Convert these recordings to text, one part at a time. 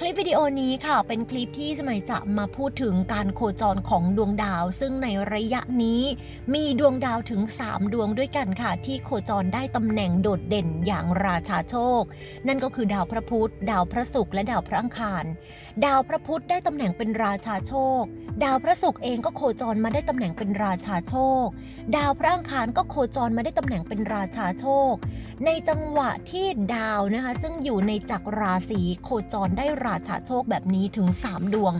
คลิปวิดีโอนี้ค่ะเป็นคลิปที่สมัยจะมาพูดถึงการโคจรของดวงดาว ซึ่งในระยะนี้มีดวงดาวถึง 3 ดวงด้วยกันค่ะ ที่โคจรได้ตำแหน่งโดดเด่นอย่างราชาโชค นั่นก็คือดาวพระพุธดาวพระศุกร์และดาวพระอังคาร ดาวพระพุธได้ตำแหน่งเป็นราชาโชค ดาวพระศุกร์เองก็โคจรมาได้ตำแหน่งเป็นราชาโชค ดาวพระอังคารก็โคจรมาได้ตำแหน่งเป็นราชาโชค ในจังหวะที่ดาวนะคะ ซึ่งอยู่ในจักรราศีโคจรได้ราชาโชคแบบนี้ถึง 3 ดวง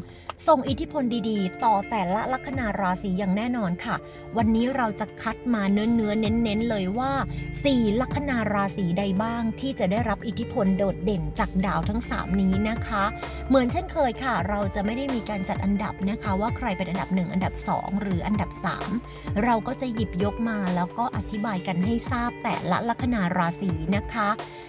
ส่งอิทธิพลดีๆ ต่อแต่ละลัคนาราศีอย่างแน่นอนค่ะ วันนี้เราจะคัดมาเนื้อเนื้อๆเน้นๆเลยว่า 4 ลัคนาราศีใดบ้างที่จะได้รับอิทธิพลโดดเด่นจากดาวทั้ง 3 นี้นะคะ เหมือนเช่นเคยค่ะ เราจะไม่ได้มีการจัดอันดับนะคะว่าใครเป็นอันดับ 1 อันดับ 2 หรืออันดับ 3 เราก็จะหยิบยกมาแล้วก็อธิบายกันให้ทราบแต่ละลัคนาราศีนะคะ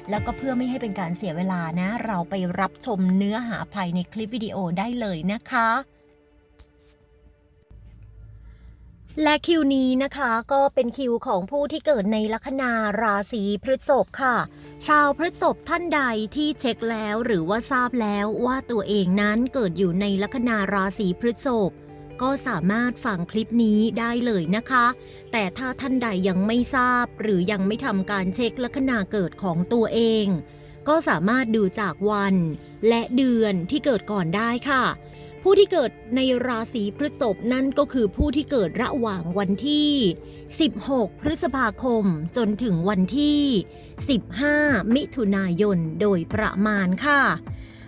แล้วก็เพื่อไม่ให้เป็นการเสียเวลานะ เราไปรับชมเนื้อื้อหาภายในคลิปวิดีโอได้เลยนะคะและคิวนี้นะคะก็เป็นคิวของผู้ที่เกิดในลัคนาราศีพฤษภค่ะ ชาวพฤษภท่านใดที่เช็คแล้วหรือว่าทราบแล้วว่าตัวเองนั้นเกิดอยู่ในลัคนาราศีพฤษภก็สามารถฟังคลิปนี้ได้เลยนะคะ แต่ถ้าท่านใดยังไม่ทราบ หรือยังไม่ทำการเช็คลัคนาเกิดของตัวเอง ก็สามารถดูจากวัน และเดือนที่เกิดก่อนได้ค่ะ ผู้ที่เกิดในราศีพฤษภนั่นก็คือผู้ที่เกิดระหว่างวันที่ 16 พฤษภาคมจนถึงวันที่ 15 มิถุนายนโดยประมาณค่ะ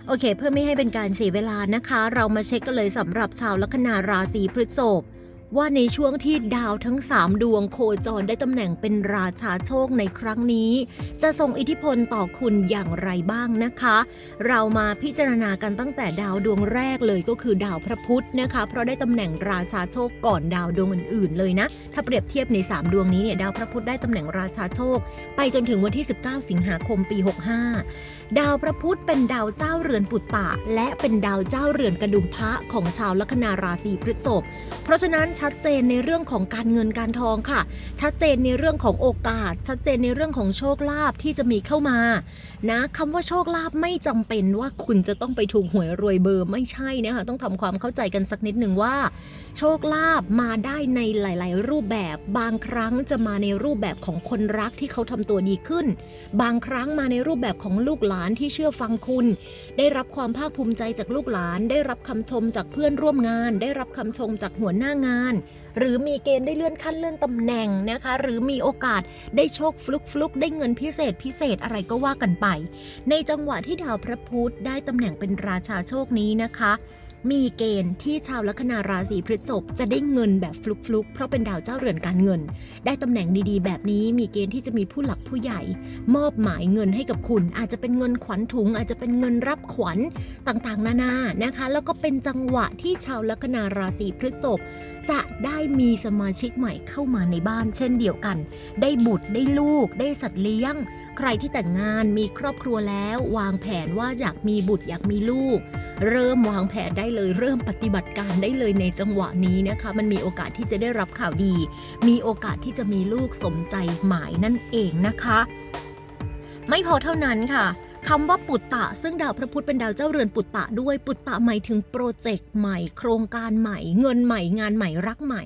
โอเค เพื่อไม่ให้เป็นการเสียเวลานะคะ เรามาเช็คกันเลยสำหรับชาวลัคนาราศีพฤษภ ว่าในช่วงที่ดาวทั้ง 3 ดวงโคจรได้ตำแหน่งเป็นราชาโชคในครั้งนี้ จะส่งอิทธิพลต่อคุณอย่างไรบ้างนะคะ เรามาพิจารณากันตั้งแต่ดาวดวงแรกเลยก็คือดาวพระพุธนะคะ เพราะได้ตำแหน่งราชาโชคก่อนดาวดวงอื่นๆ เลยนะ ถ้าเปรียบเทียบใน 3 ดวงนี้เนี่ยดาวพระพุธได้ตำแหน่งราชาโชค ไปจนถึงวันที่ 19 สิงหาคมปี 65 ดาวพระพุธเป็นดาวเจ้าเรือนปุตตะและเป็นดาวเจ้าเรือนกระดุมพระของชาวลัคนาราศีพฤษภเพราะฉะนั้นชัดเจนในเรื่องของการเงินการทองค่ะ ชัดเจนในเรื่องของโอกาส ชัดเจนในเรื่องของโชคลาภที่จะมีเข้ามานะคำว่าโชคลาภไม่จำเป็นว่าคุณจะต้องไปถูกหวยรวยเบอร์ไม่ใช่นะคะต้องทำความเข้าใจกันสักนิดหนึ่งว่า โชคลาภมาได้ในหลาย ๆ รูปแบบบางครั้งจะมาในรูปแบบของคนรักที่เขาทำตัวดีขึ้น บางครั้งมาในรูปแบบของลูกหลานที่เชื่อฟังคุณ ได้รับความภาคภูมิใจจากลูกหลาน ได้รับคำชมจากเพื่อนร่วมงาน ได้รับคำชมจากหัวหน้างานหรือมีเกณฑ์ได้เลื่อนขั้นเลื่อนตำแหน่งนะคะ หรือมีโอกาสได้โชคฟลุกฟลุกได้เงินพิเศษพิเศษอะไรก็ว่ากันไป ในจังหวะที่ดาวพระพุธได้ตำแหน่งเป็นราชาโชคนี้นะคะ มีเกณฑ์ที่ชาวลัคนาราศีพฤษภจะได้เงินแบบฟลุกฟลุกๆ เพราะเป็นดาวเจ้าเรือนการเงิน ได้ตำแหน่งดีๆ แบบนี้มีเกณฑ์ที่จะมีผู้หลักผู้ใหญ่ มอบหมายเงินให้กับคุณ อาจจะเป็นเงินขวัญถุง อาจจะเป็นเงินรับขวัญต่างๆ นานานะคะ แล้วก็เป็นจังหวะที่ชาวลัคนาราศีพฤษภจะได้มีสมาชิกใหม่เข้ามาในบ้าน เช่นเดียวกัน ได้บุตรได้ลูก ได้สัตว์เลี้ยง ใครที่แต่งงานมีครอบครัวแล้ว วางแผนว่าอยากมีบุตรอยากมีลูก เริ่มวางแผนได้เลย เริ่มปฏิบัติการได้เลยในจังหวะนี้นะคะ มันมีโอกาสที่จะได้รับข่าวดี มีโอกาสที่จะมีลูกสมใจหมายนั่นเองนะคะ ไม่พอเท่านั้นค่ะ คำว่าปุตตะ ซึ่งดาวพระพุธเป็นดาวเจ้าเรือนปุตตะด้วยปุตตะหมายถึงโปรเจกต์ใหม่ โครงการใหม่ เงินใหม่งานใหม่รักใหม่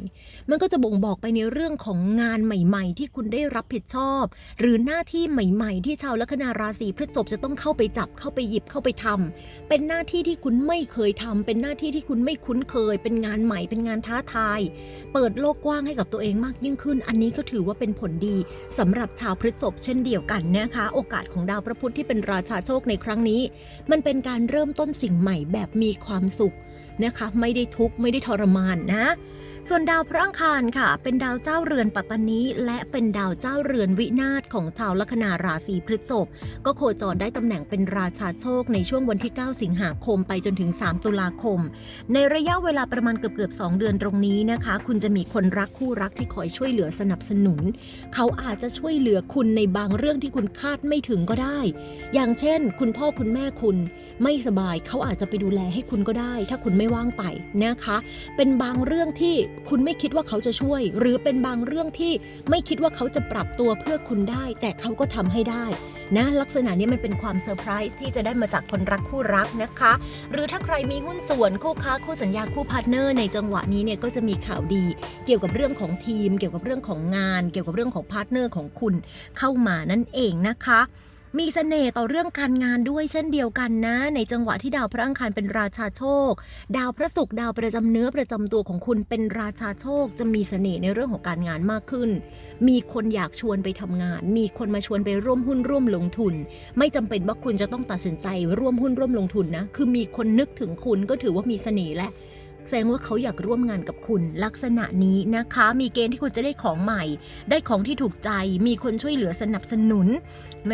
มันก็จะบ่งบอกไปในเรื่องของงานใหม่ ๆ ที่คุณได้รับผิดชอบ หรือหน้าที่ใหม่ ๆ ที่ชาวลัคนาราศีพฤษภจะต้องเข้าไปจับเข้าไปหยิบเข้าไปทำเป็นหน้าที่ที่คุณไม่เคยทำเป็นหน้าที่ที่คุณไม่คุ้นเคย เป็นงานใหม่เป็นงานท้าทาย เปิดโลกกว้างให้กับตัวเองมากยิ่งขึ้น อันนี้ก็ถือว่าเป็นผลดีสำหรับชาวพฤษภเช่นเดียวกันนะคะ โอกาสของดาวพระพุธที่เป็นราชาโชคในครั้งนี้ มันเป็นการเริ่มต้นสิ่งใหม่แบบมีความสุขนะคะ ไม่ได้ทุกข์ไม่ได้ทรมานนะ ส่วนดาวพระอังคารค่ะ เป็นดาวเจ้าเรือนปัตตานีและเป็นดาวเจ้าเรือนวินาศของชาวลัคนาราศีพฤษภก็โคจรได้ตำแหน่งเป็นราชาโชคในช่วงวันที่ 9 สิงหาคมไปจนถึง 3 ตุลาคม ในระยะเวลาประมาณเกือบเกือบ2เดือนตรงนี้นะคะ คุณจะมีคนรักคู่รักที่คอยช่วยเหลือสนับสนุน เขาอาจจะช่วยเหลือคุณในบางเรื่องที่คุณคาดไม่ถึงก็ได้ อย่างเช่น คุณพ่อคุณแม่คุณไม่สบายเขาอาจจะไปดูแลให้คุณก็ได้ ถ้าคุณไม่ว่างไปนะคะ เป็นบางเรื่องที่คุณไม่คิดว่าเขาจะช่วย หรือเป็นบางเรื่องที่ไม่คิดว่าเขาจะปรับตัวเพื่อคุณได้ แต่เขาก็ทำให้ได้ นะ ลักษณะนี้มันเป็นความเซอร์ไพรส์ที่จะได้มาจากคนรักคู่รักนะคะ หรือถ้าใครมีหุ้นส่วนคู่ค้าคู่สัญญาคู่พาร์ทเนอร์ในจังหวะนี้เนี่ยก็จะมีข่าวดี เกี่ยวกับเรื่องของทีม เกี่ยวกับเรื่องของงาน เกี่ยวกับเรื่องของพาร์ทเนอร์ของคุณเข้ามานั่นเองนะคะ มีเสน่ห์ต่อเรื่องการงานด้วยเช่นเดียวกันนะ ในจังหวะที่ดาวพระอังคารเป็นราชาโชค ดาวพระศุกร์ดาวประจำเนื้อประจำตัวของคุณเป็นราชาโชค จะมีเสน่ห์ในเรื่องของการงานมากขึ้น มีคนอยากชวนไปทำงาน มีคนมาชวนไปร่วมหุ้นร่วมลงทุน ไม่จำเป็นว่าคุณจะต้องตัดสินใจร่วมหุ้นร่วมลงทุนนะ คือมีคนนึกถึงคุณก็ถือว่ามีเสน่ห์และ แสดงว่าเขาอยากร่วมงานกับคุณลักษณะนี้นะคะ มีเกณฑ์ที่คุณจะได้ของใหม่ ได้ของที่ถูกใจ มีคนช่วยเหลือสนับสนุน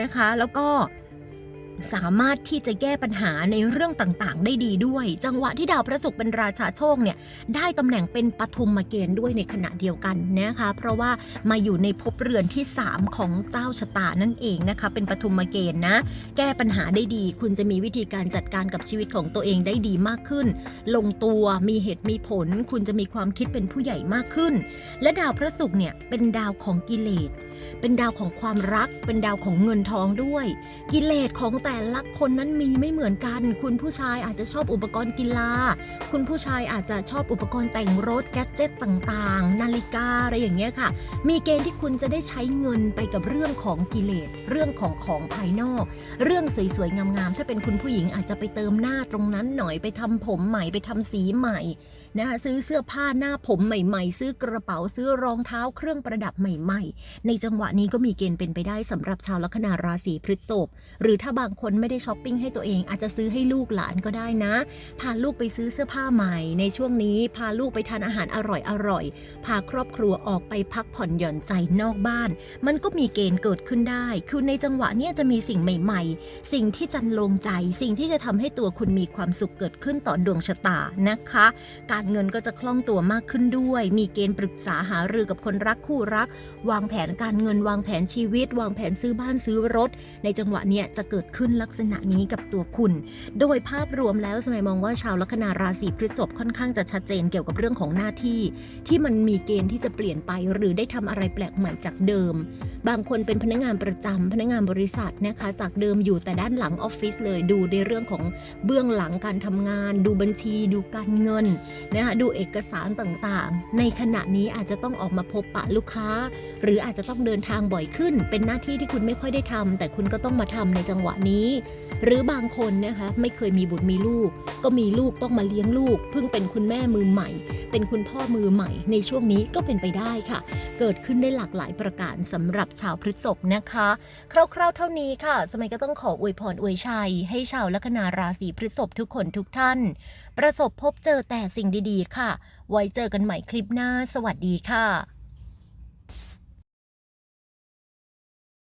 นะคะ แล้วก็ สามารถที่จะแก้ปัญหาในเรื่องต่างๆ ได้ดีด้วย จังหวะที่ดาวพระศุกร์เป็นราชาโชคเนี่ยได้ตำแหน่งเป็นปฐุมมาเกณฑ์ด้วยในขณะเดียวกันนะคะ เพราะว่ามาอยู่ในภพเรือนที่ 3 ของเจ้าชะตานั่นเองนะคะ เป็นปฐุมมาเกณฑ์นะ แก้ปัญหาได้ดี คุณจะมีวิธีการจัดการกับชีวิตของตัวเองได้ดีมากขึ้น ลงตัวมีเหตุมีผล คุณจะมีความคิดเป็นผู้ใหญ่มากขึ้น และดาวพระศุกร์เนี่ยเป็นดาวของกิเลส เป็นดาวของความรัก เป็นดาวของเงินทองด้วย กิเลสของแต่ละคนนั้นมีไม่เหมือนกัน คุณผู้ชายอาจจะชอบอุปกรณ์กีฬา คุณผู้ชายอาจจะชอบอุปกรณ์แต่งรถแกดเจิตต่างๆ นาฬิกาอะไรอย่างเงี้ยค่ะ มีเกณฑ์ที่คุณจะได้ใช้เงินไปกับเรื่องของกิเลส เรื่องของของภายนอก เรื่องสวยๆงามๆ ถ้าเป็นคุณผู้หญิงอาจจะไปเติมหน้าตรงนั้นหน่อยไปทำผมใหม่ไปทำสีใหม่นะคะซื้อเสื้อผ้าหน้าผมใหม่ ๆ ซื้อกระเป๋าซื้อรองเท้าเครื่องประดับใหม่ ๆ ในจังงหวะนี้ก็มีเกณฑ์เป็นไปได้สำหรับชาวลัคนาราศีพฤษภหรือถ้าบางคนไม่ได้ช้อปปิ้งให้ตัวเองอาจจะซื้อให้ลูกหลานก็ได้นะ พาลูกไปซื้อเสื้อผ้าใหม่ ในช่วงนี้พาลูกไปทานอาหารอร่อยๆพาครอบครัวออกไปพักผ่อนหย่อนใจนอกบ้าน มันก็มีเกณฑ์เกิดขึ้นได้ คือในจังหวะนี้จะมีสิ่งใหม่ ๆ สิ่งที่จันลงใจ สิ่งที่จะทำให้ตัวคุณมีความสุขเกิดขึ้นต่อดวงชะตานะคะ การเงินก็จะคล่องตัวมากขึ้นด้วย มีเกณฑ์ปรึกษาหารือกับคนรักคู่รัก วางแผนการเงินวางแผนชีวิต วางแผนซื้อบ้านซื้อรถ ในจังหวะเนี้ยจะเกิดขึ้นลักษณะนี้กับตัวคุณ โดยภาพรวมแล้วสมัยมองว่าชาวลัคนาราศีพฤษภค่อนข้างจะชัดเจนเกี่ยวกับเรื่องของหน้าที่ ที่มันมีเกณฑ์ที่จะเปลี่ยนไปหรือได้ทำอะไรแปลกใหม่จากเดิม บางคนเป็นพนักงานประจำพนักงานบริษัทนะคะ จากเดิมอยู่แต่ด้านหลังออฟฟิศเลยดูในเรื่องของเบื้องหลังการทำงาน ดูบัญชี ดูการเงินนะคะดูเอกสารต่างๆ ในขณะนี้อาจจะต้องออกมาพบปะลูกค้า หรืออาจจะต้องเดินทางบ่อยขึ้น เป็นหน้าที่ที่คุณไม่ค่อยได้ทำแต่คุณก็ต้องมาทำในจังหวะนี้ หรือบางคนนะคะไม่เคยมีบุตรมีลูก ก็มีลูกต้องมาเลี้ยงลูก เพิ่งเป็นคุณแม่มือใหม่ เป็นคุณพ่อมือใหม่ ในช่วงนี้ก็เป็นไปได้ค่ะ เกิดขึ้นได้หลากหลายประการสำหรับชาวพฤษภนะคะ คร่าวๆเท่านี้ค่ะ สมัยก็ต้องขออวยพรอวยชัย ให้ชาวลัคนาราศีพฤษภทุกคนทุกท่าน ประสบพบเจอแต่สิ่งดีๆ ค่ะ ไว้เจอกันใหม่คลิปหน้า สวัสดีค่ะ